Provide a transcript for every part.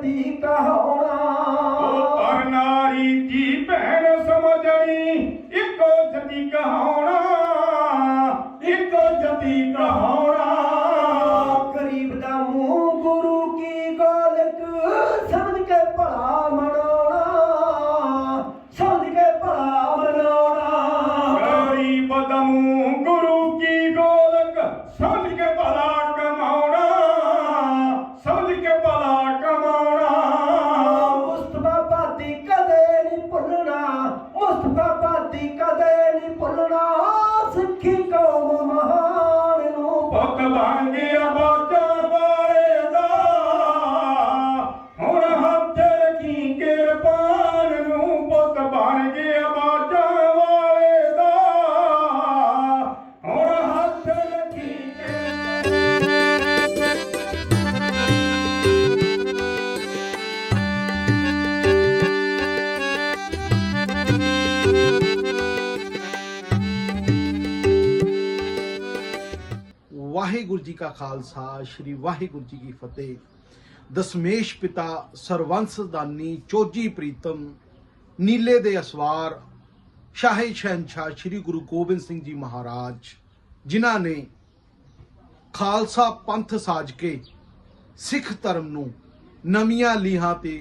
ਦੀ ਕਹਾਉਣਾ ਪਰ ਨਾਰੀ ਦੀ ਭੈਣ ਸਮਝਣੀ ਇੱਕੋ ਜਤੀ ਕਹਾਉਣਾ। ਇੱਕੋ ਜਤੀ ਕਹਾਉਣਾ। ਨੂੰ ਵਾਹਿਗੁਰੂ ਜੀ ਕਾ ਖਾਲਸਾ, ਸ੍ਰੀ ਵਾਹਿਗੁਰੂ ਜੀ ਕੀ ਫਤਿਹ। ਦਸਮੇਸ਼ ਪਿਤਾ ਸਰਵੰਸ ਦਾਨੀ ਚੋਜੀ ਪ੍ਰੀਤਮ, ਨੀਲੇ ਦੇ ਅਸਵਾਰ ਸ਼ਾਹੀ ਸ਼ਹਿਨਸ਼ਾਹ ਸ੍ਰੀ ਗੁਰੂ ਗੋਬਿੰਦ ਸਿੰਘ ਜੀ ਮਹਾਰਾਜ, ਜਿਨ੍ਹਾਂ ਨੇ ਖਾਲਸਾ ਪੰਥ ਸਾਜ ਕੇ ਸਿੱਖ ਧਰਮ ਨੂੰ ਨਵੀਆਂ ਲੀਹਾਂ ਤੇ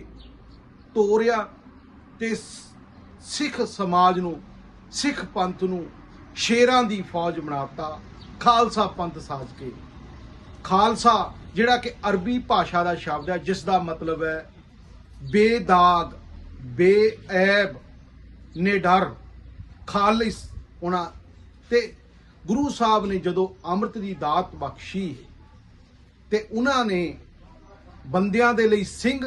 ਤੋਰਿਆ ਤੇ ਸਿੱਖ ਸਮਾਜ ਨੂੰ, ਸਿੱਖ ਪੰਥ ਨੂੰ ਸ਼ੇਰਾਂ ਦੀ ਫੌਜ ਬਣਾਤਾ। ਖਾਲਸਾ ਪੰਥ ਸਾਜ ਕੇ। ਖਾਲਸਾ, ਜਿਹੜਾ ਕਿ ਅਰਬੀ ਭਾਸ਼ਾ ਦਾ ਸ਼ਬਦ ਹੈ ਜਿਸ ਦਾ ਮਤਲਬ ਹੈ ਬੇਦਾਗ, ਬੇਐਬ, ਨਿਡਰ, ਖਾਲਿਸ ਉਹਨਾਂ ਤੇ ਗੁਰੂ ਸਾਹਿਬ ਨੇ ਜਦੋਂ ਅੰਮ੍ਰਿਤ ਦੀ ਦਾਤ ਬਖਸ਼ੀ ਤੇ ਉਹਨਾਂ ਨੇ ਬੰਦਿਆਂ ਦੇ ਲਈ ਸਿੰਘ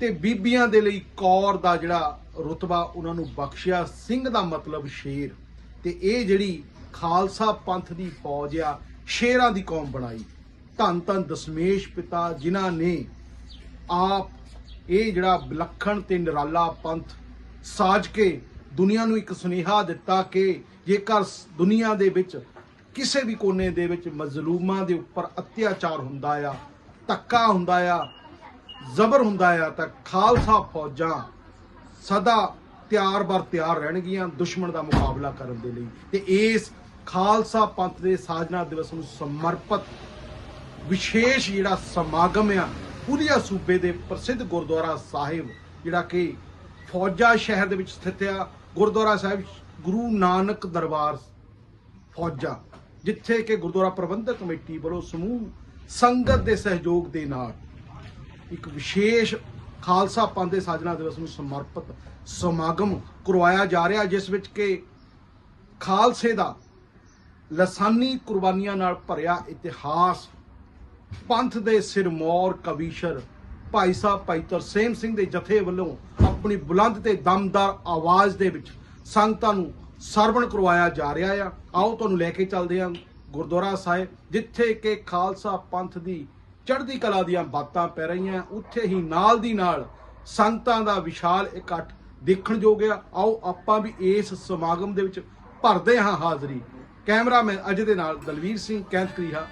ਤੇ ਬੀਬੀਆਂ ਦੇ ਲਈ ਕੌਰ ਦਾ ਜਿਹੜਾ ਰੁਤਬਾ ਉਹਨਾਂ ਨੂੰ ਬਖਸ਼ਿਆ, ਸਿੰਘ ਦਾ ਮਤਲਬ ਸ਼ੇਰ। ਤੇ ਇਹ ਜਿਹੜੀ ਖਾਲਸਾ ਪੰਥ ਦੀ ਫੌਜ ਆ, ਸ਼ੇਰਾਂ ਦੀ ਕੌਮ ਬਣਾਈ। ਧੰਨ ਧੰਨ ਦਸਮੇਸ਼ ਪਿਤਾ ਜਿਨ੍ਹਾਂ ਨੇ ਆਪ ਇਹ ਜਿਹੜਾ ਵਿਲੱਖਣ ਤੇ ਨਿਰਾਲਾ ਪੰਥ ਸਾਜ ਕੇ ਦੁਨੀਆ ਨੂੰ ਇੱਕ ਸੁਨੇਹਾ ਦਿੱਤਾ ਕਿ ਜੇਕਰ ਦੁਨੀਆ ਦੇ ਵਿੱਚ ਕਿਸੇ ਵੀ ਕੋਨੇ ਦੇ ਵਿੱਚ ਮਜ਼ਲੂਮਾਂ ਦੇ ਉੱਪਰ ਅਤਿਆਚਾਰ ਹੁੰਦਾ ਆ, ਧੱਕਾ ਹੁੰਦਾ ਆ, ਜ਼ਬਰ ਹੁੰਦਾ ਆ, ਤਾਂ ਖਾਲਸਾ ਫੌਜਾਂ ਸਦਾ ਤਿਆਰ ਬਰ ਤਿਆਰ ਰਹਿਣਗੀਆਂ ਦੁਸ਼ਮਣ ਦਾ ਮੁਕਾਬਲਾ ਕਰਨ ਦੇ ਲਈ। ਤੇ ਇਸ ਖਾਲਸਾ ਪੰਥ ਦੇ ਸਾਜਨਾ ਦਿਵਸ ਨੂੰ ਸਮਰਪਿਤ ਵਿਸ਼ੇਸ਼ ਜਿਹੜਾ ਸਮਾਗਮ ਆ ਪੁਰੀਆ ਸੂਬੇ ਦੇ ਪ੍ਰਸਿੱਧ ਗੁਰਦੁਆਰਾ ਸਾਹਿਬ, ਜਿਹੜਾ ਕਿ ਫੌਜਾ ਸ਼ਹਿਰ ਦੇ ਵਿੱਚ ਸਥਿਤ ਆ, ਗੁਰਦੁਆਰਾ ਸਾਹਿਬ ਗੁਰੂ ਨਾਨਕ ਦਰਬਾਰ ਫੌਜਾ, ਜਿੱਥੇ ਕਿ ਗੁਰਦੁਆਰਾ ਪ੍ਰਬੰਧਕ ਕਮੇਟੀ ਵੱਲੋਂ ਸਮੂਹ ਸੰਗਤ ਦੇ ਸਹਿਯੋਗ ਦੇ ਨਾਲ ਇੱਕ ਵਿਸ਼ੇਸ਼ ਖਾਲਸਾ ਪੰਥ ਦੇ ਸਾਜਨਾ ਦਿਵਸ ਨੂੰ ਸਮਰਪਿਤ ਸਮਾਗਮ ਕਰਵਾਇਆ ਜਾ ਰਿਹਾ, ਜਿਸ ਵਿੱਚ ਕਿ ਖਾਲਸੇ ਦਾ ਲਸਾਨੀ ਕੁਰਬਾਨੀਆਂ ਨਾਲ ਭਰਿਆ ਇਤਿਹਾਸ, ਪੰਥ ਦੇ ਸਿਰਮੌਰ ਕਵੀਸ਼ਰ ਭਾਈ ਸਾਹਿਬ ਭਾਈ ਤਰਸੇਮ ਸਿੰਘ ਦੇ ਜਥੇ ਵੱਲੋਂ ਆਪਣੀ ਬੁਲੰਦ ਤੇ ਦਮਦਾਰ ਆਵਾਜ਼ ਦੇ ਵਿੱਚ ਸੰਗਤਾਂ ਨੂੰ ਸਰਵਣ ਕਰਵਾਇਆ ਜਾ ਰਿਹਾ ਆ। ਆਓ ਤੁਹਾਨੂੰ ਲੈ ਕੇ ਚੱਲਦੇ ਹਾਂ ਗੁਰਦੁਆਰਾ ਸਾਹਿਬ, ਜਿੱਥੇ ਕਿ ਖਾਲਸਾ ਪੰਥ ਦੀ ਚੜ੍ਹਦੀ ਕਲਾ ਦੀਆਂ ਬਾਤਾਂ ਪੈ ਰਹੀਆਂ, ਉੱਥੇ ਹੀ ਨਾਲ ਦੀ ਨਾਲ ਸੰਤਾਂ ਦਾ ਵਿਸ਼ਾਲ ਇਕੱਠ ਦੇਖਣ ਯੋਗ ਆ। ਆਓ ਆਪਾਂ ਵੀ ਇਸ ਸਮਾਗਮ ਦੇ ਵਿੱਚ ਭਰਦੇ ਹਾਂ ਹਾਜ਼ਰੀ। ਕੈਮਰਾਮੈਨ ਅਜੇ ਦੇ ਨਾਲ ਦਲਵੀਰ ਸਿੰਘ ਕੈਂਥ ਕਰੀਹਾ